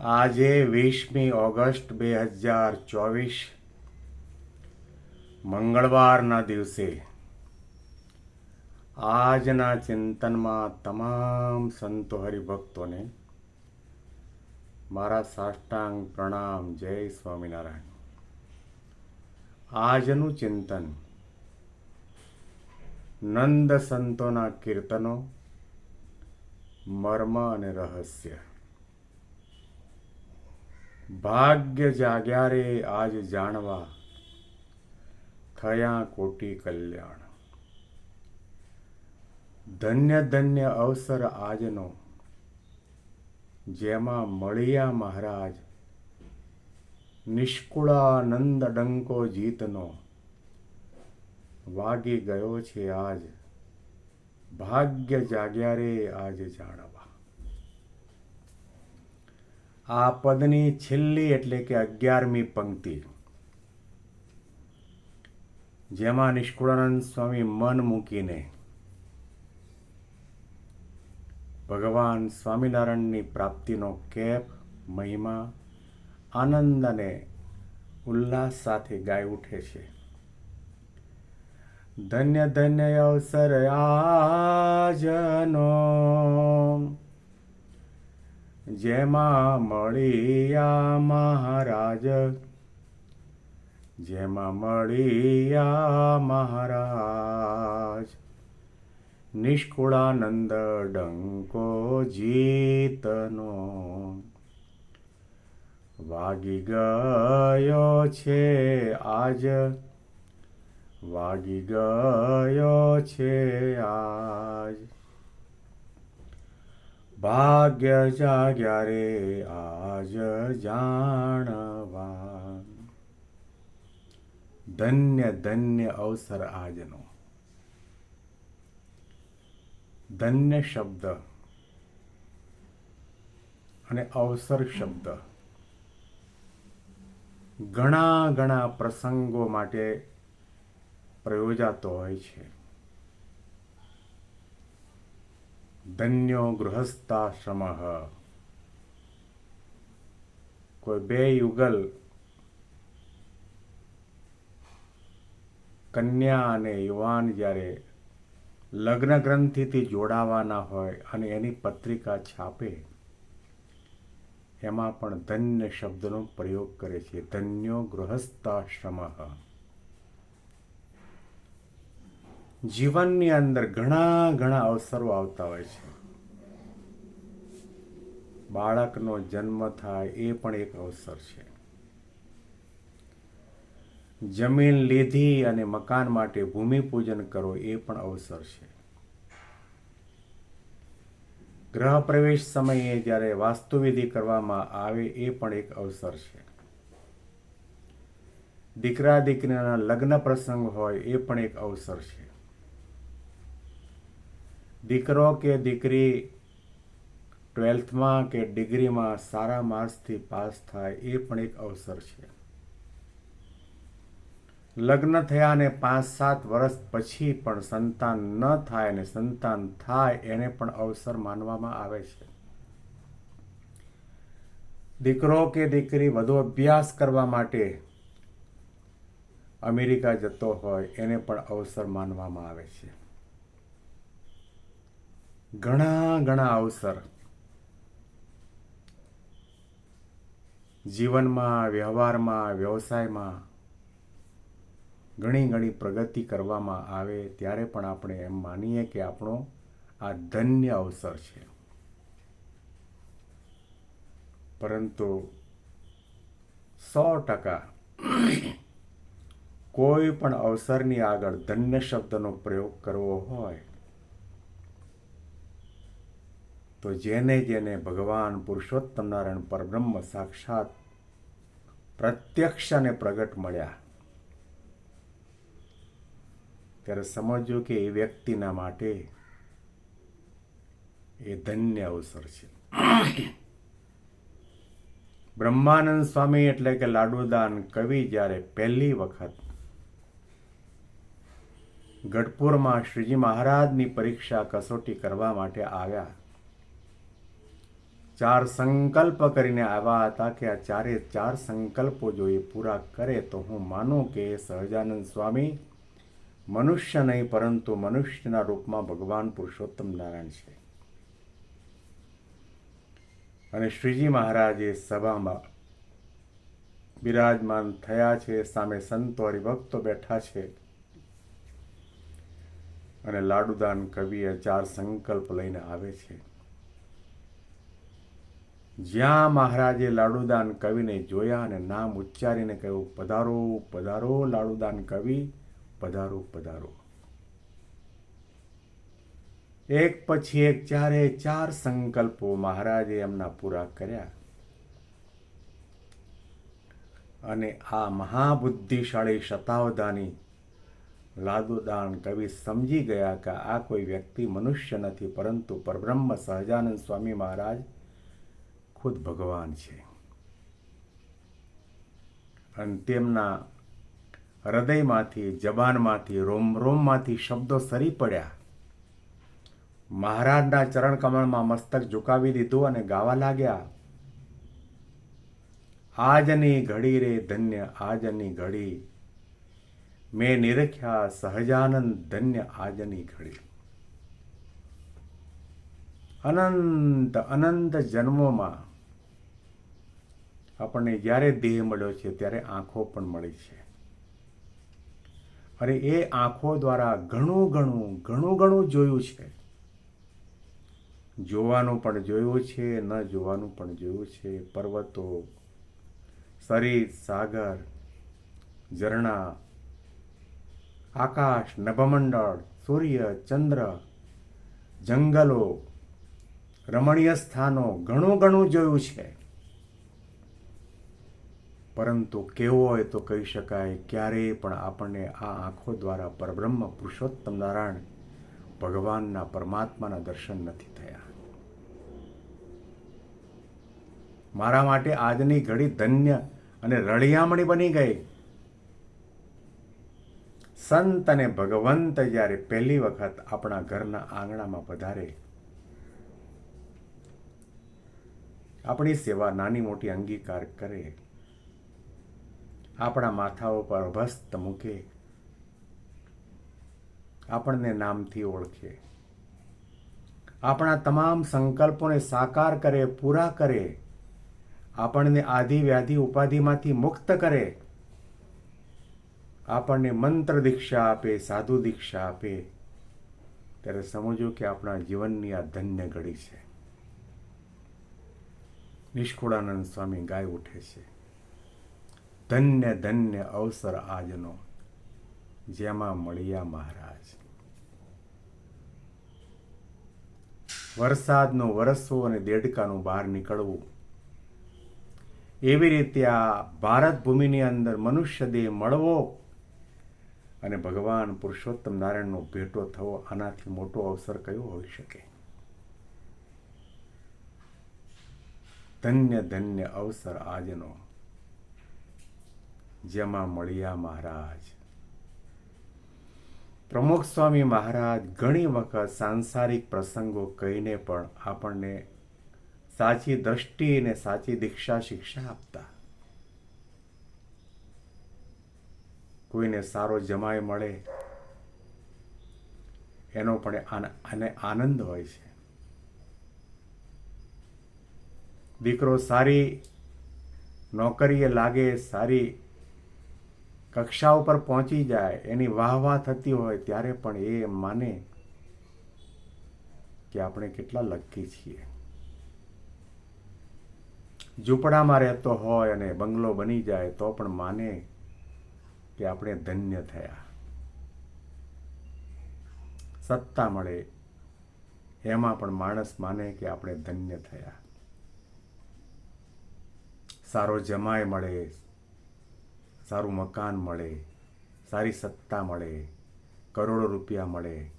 આજે વીસમી ઓગસ્ટ બે હજાર ચોવીસ, મંગળવારના દિવસે આજના ચિંતનમાં તમામ સંતો હરિભક્તોને મારા સાષ્ટાંગ પ્રણામ, જય સ્વામિનારાયણ. આજનું ચિંતન નંદ સંતોના કીર્તનો, મર્મ અને રહસ્ય. ભાગ્ય જાગ્યા રે આજ જાણવા, થયા કોટી કલ્યાણ. ધન્ય ધન્ય અવસર આજનો, જેમાં મળ્યા મહારાજ, નિષ્કુળાનંદ ડંકો જીતનો, વાગી ગયો છે આજ. ભાગ્ય જાગ્યા રે આજ જાણવા. આ પદની છેલ્લી એટલે કે અગિયારમી પંક્તિ. જેમાં નિષ્કુળાનંદ સ્વામી મન મૂકીને ભગવાન સ્વામિનારાયણની પ્રાપ્તિનો કેપ, મહિમા, આનંદ અને ઉલ્લાસ સાથે ગાઈ ઉઠે છે. ધન્ય ધન્ય અવસર આજનો જેમાં મળ્યા મહારાજ. જેમાં મળ્યા મહારાજ. નિષ્કુળાનંદ ડંકો જીતનો. વાગી ગયો છે આજ. વાગી ગયો છે આજ. ભાગ્ય જાગ્યા રે, આજ જાણવા. ધન્ય ધન્ય અવસર આજનો. ધન્ય શબ્દ અને અવસર શબ્દ. ઘણા ઘણા પ્રસંગો માટે પ્રયોજાતો હોય છે. ધન્યો ગૃહસ્થાશ્રમ કોઈ બે યુગલ કન્યા અને યુવાન જ્યારે લગ્ન ગ્રંથિથી જોડાવાના હોય અને એની પત્રિકા છાપે એમાં પણ ધન્ય શબ્દનો પ્રયોગ કરે છે ધન્યો ગૃહસ્થાશ્રમ જીવનની અંદર ઘણા ઘણા અવસરો આવતા હોય છે. બાળકનો જન્મ થાય એ પણ એક અવસર છે. જમીન લીધી અને મકાન માટે ભૂમિપૂજન કરો એ પણ અવસર છે. ગ્રહ પ્રવેશ સમયે જ્યારે વાસ્તુવિધિ કરવામાં આવે એ પણ એક અવસર છે. દીકરા દીકરીના લગ્ન પ્રસંગ હોય એ પણ એક અવસર છે. દીકરો કે દીકરી ટ્વેલ્થમાં કે ડિગ્રીમાં સારા માર્ક્સથી પાસ થાય એ પણ એક અવસર છે. લગ્ન થયા ને પાંચ સાત વર્ષ પછી પણ સંતાન ન થાય ને સંતાન થાય એને પણ અવસર માનવામાં આવે છે. દીકરો કે દીકરી વધુ અભ્યાસ કરવા માટે અમેરિકા જતો હોય એને પણ અવસર માનવામાં આવે છે. ઘણા ઘણા અવસર જીવનમાં, વ્યવહારમાં, વ્યવસાયમાં ઘણી ઘણી પ્રગતિ કરવામાં આવે ત્યારે પણ આપણે એમ માનીએ કે આપણો આ ધન્ય અવસર છે. પરંતુ સો ટકા કોઈ પણ અવસરની આગળ ધન્ય શબ્દનો પ્રયોગ કરવો હોય તો જેને જેને ભગવાન પુરુષોત્તમ નારાયણ પરબ્રહ્મ સાક્ષાત પ્રત્યક્ષ અને પ્રગટ મળ્યા. ત્યારે સમજો કે એ વ્યક્તિના માટે એ ધન્ય અવસર છે. બ્રહ્માનંદ સ્વામી એટલે કે લાડુદાન કવિ જ્યારે પહેલી વખત ગઢપુરમાં શ્રીજી મહારાજની પરીક્ષા કસોટી કરવા માટે આવ્યા ચાર સંકલ્પ કરીને આવ્યા હતા કે આ ચારે ચાર સંકલ્પો જો એ પૂરા કરે તો હું માનું કે સહજાનંદ સ્વામી મનુષ્ય નહીં, પરંતુ મનુષ્યના રૂપમાં ભગવાન પુરુષોત્તમ નારાયણ છે. અને શ્રીજી મહારાજે સભામાં બિરાજમાન થયા છે, સામે સંતો હરિભક્તો બેઠા છે અને લાડુદાન કવિએ ચાર સંકલ્પ લઈને આવે છે. જ્યાં મહારાજે લાડુદાન કવિને જોયા અને નામ ઉચ્ચારીને કહ્યું, પધારો પધારો લાડુદાન કવિ, પધારો પધારો. એક પછી એક ચારે ચાર સંકલ્પો મહારાજે એમના પૂરા કર્યા. અને આ મહાબુદ્ધિશાળી શતાવધાની લાદુદાન કવિ સમજી ગયા કે આ કોઈ વ્યક્તિ મનુષ્ય નથી, પરંતુ પરબ્રહ્મ સહજાનંદ સ્વામી મહારાજ ખુદ ભગવાન છે. અને તેમના હૃદયમાંથી, જબાનમાંથી, રોમ, રોમમાંથી શબ્દો સરી પડ્યા. મહારાજના ચરણ કમળમાં મસ્તક ઝુકાવી દીધું અને ગાવા લાગ્યા, આજની ઘડી રે ધન્ય, આજની ઘડી. મેં નિરખ્યા સહજાનંદ ધન્ય, આજની ઘડી. અનંત અનંત જન્મોમાં આપણને જ્યારે દેહ મળ્યો છે, ત્યારે આંખો પણ મળી છે. અને એ આંખો દ્વારા ઘણું ઘણું ઘણું ઘણું જોયું છે. જોવાનું પણ જોયું છે, ન જોવાનું પણ જોયું છે. પર્વતો શરીર સાગર, ઝરણા, આકાશ, નભમંડળ, સૂર્ય, ચંદ્ર, જંગલો, રમણીય સ્થાનો, ઘણું ઘણું જોયું છે. પરંતુ કેવો હોય તો કહી શકાય ક્યારેય પણ આપણને આ આંખો દ્વારા પરબ્રહ્મ પુરુષોત્તમ નારાયણ ભગવાનના પરમાત્માના દર્શન નથી થયા. મારા માટે આજની ઘડી ધન્ય અને રળિયામણી બની ગઈ. સંત અને ભગવંત જ્યારે પહેલી વખત આપણા ઘરના આંગણામાં પધારે, આપણી સેવા નાની મોટી અંગીકાર કરે આપણા માથા ઉપર અભસ્ત મૂકે. આપણને નામથી ઓળખે. આપણા તમામ સંકલ્પોને સાકાર કરે, પૂરા કરે. આપણને આધિ વ્યાધિ ઉપાધિમાંથી મુક્ત કરે. આપણને મંત્ર દીક્ષા આપે, સાધુ દીક્ષા આપે. ત્યારે સમજો કે આપણા જીવનની આ ધન્ય ઘડી છે. નિષ્કુળાનંદ સ્વામી ગાય ઉઠે છે. ધન્ય ધન્ય અવસર આજનો, જેમાં મળ્યા મહારાજ. વરસાદનો વરસવો અને દેડકાનું બહાર નીકળવું. એવી રીતે આ ભારત ભૂમિની અંદર મનુષ્ય દેહ મળવો અને ભગવાન પુરુષોત્તમ નારાયણનો ભેટો થવો આનાથી મોટો અવસર કયો હોઈ શકે? ધન્ય ધન્ય અવસર આજનો. જેમાં મળ્યા મહારાજ. પ્રમુખ સ્વામી મહારાજ ઘણી વખત સાંસારિક પ્રસંગો કહીને પણ આપણને સાચી દ્રષ્ટિ અને સાચી દીક્ષા શિક્ષા આપતા. કોઈને સારો જમાય મળે, એનો પણ અને આનંદ હોય છે. દીકરો સારી નોકરીએ લાગે, સારી કક્ષા ઉપર પહોંચી જાય, એની વાહ વાહ થતી હોય ત્યારે પણ એ માને કે આપણે કેટલા લક્કી છીએ. ઝૂંપડામાં રહેતો હોય અને બંગલો બની જાય તો પણ માને કે આપણે ધન્ય થયા. સત્તા મળે, એમાં પણ માણસ માને કે આપણે ધન્ય થયા. સારો જમાય મળે સારું મકાન મળે, સારી સત્તા મળે, કરોડો રૂપિયા મળે,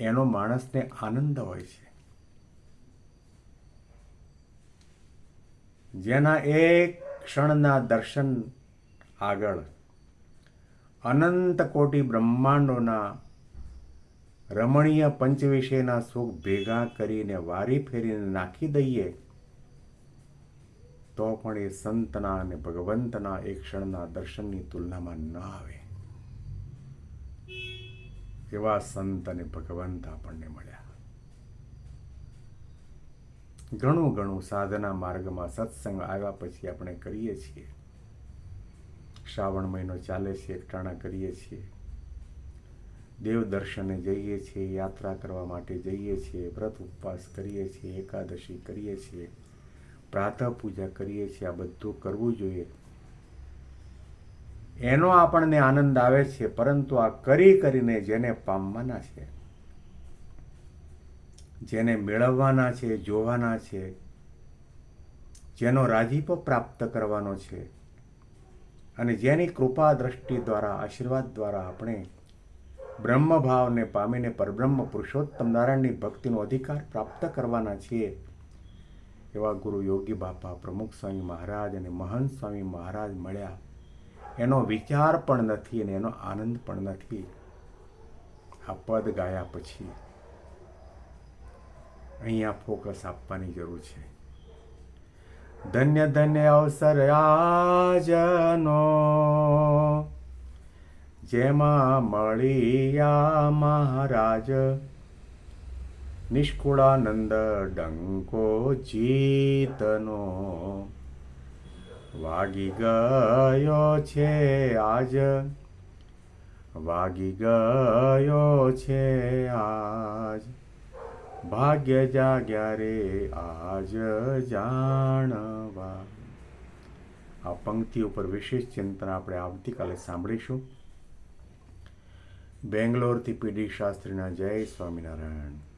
એનો માણસને આનંદ હોય છે. જેના એક ક્ષણના દર્શન આગળ અનંત કોટી બ્રહ્માંડોના રમણીય પંચ વિશેના સુખ ભેગા કરીને વારી ફેરીને નાખી દઈએ તો પણ એ સંતના અને ભગવંતના એક ક્ષણના દર્શનની તુલનામાં ન આવે. એવા સંત અને ભગવંત આપણને મળ્યા. ઘણું ઘણું સાધના માર્ગમાં સત્સંગ આવ્યા પછી આપણે કરીએ છીએ. શ્રાવણ મહિનો ચાલે છે, એકટાણા કરીએ છીએ. દેવ દર્શને જઈએ છીએ, યાત્રા કરવા માટે જઈએ છીએ, વ્રત ઉપવાસ કરીએ છીએ, એકાદશી કરીએ છીએ. પ્રાતઃ પૂજા કરીએ છીએ, આ બધું કરવું જોઈએ. એનો આપણને આનંદ આવે છે, પરંતુ આ કરી કરીને જેને પામવાના છે, જેને મેળવવાના છે, જોવાના છે, જેનો રાજીપો પ્રાપ્ત કરવાનો છે, અને જેની કૃપા દ્રષ્ટિ દ્વારા, આશીર્વાદ દ્વારા આપણે બ્રહ્મભાવને પામીને પરબ્રહ્મ પુરુષોત્તમ નારાયણની ભક્તિનો અધિકાર પ્રાપ્ત કરવાના છીએ. એવા ગુરુ યોગી બાપા, પ્રમુખ સ્વામી મહારાજ અને મહંત સ્વામી મહારાજ મળ્યા. એનો વિચાર પણ નથી અને એનો આનંદ પણ નથી. આ પદ ગાયા પછી અહીંયા ફોકસ આપવાની જરૂર છે. ધન્ય ધન્ય અવસર આજનો. જેમાં મળ્યા મહારાજ. નિષ્કુળાનંદ ડંકો જીતનો વાગી ગયો છે આજ. વાગી ગયો છે આજ. ભાગ્ય જાગ્યા રે આજ જાણવા. આ પંક્તિ ઉપર વિશેષ ચિંતન આપણે આવતીકાલે સાંભળીશું. બેંગ્લોરથી પીડી શાસ્ત્રીના જય સ્વામિનારાયણ.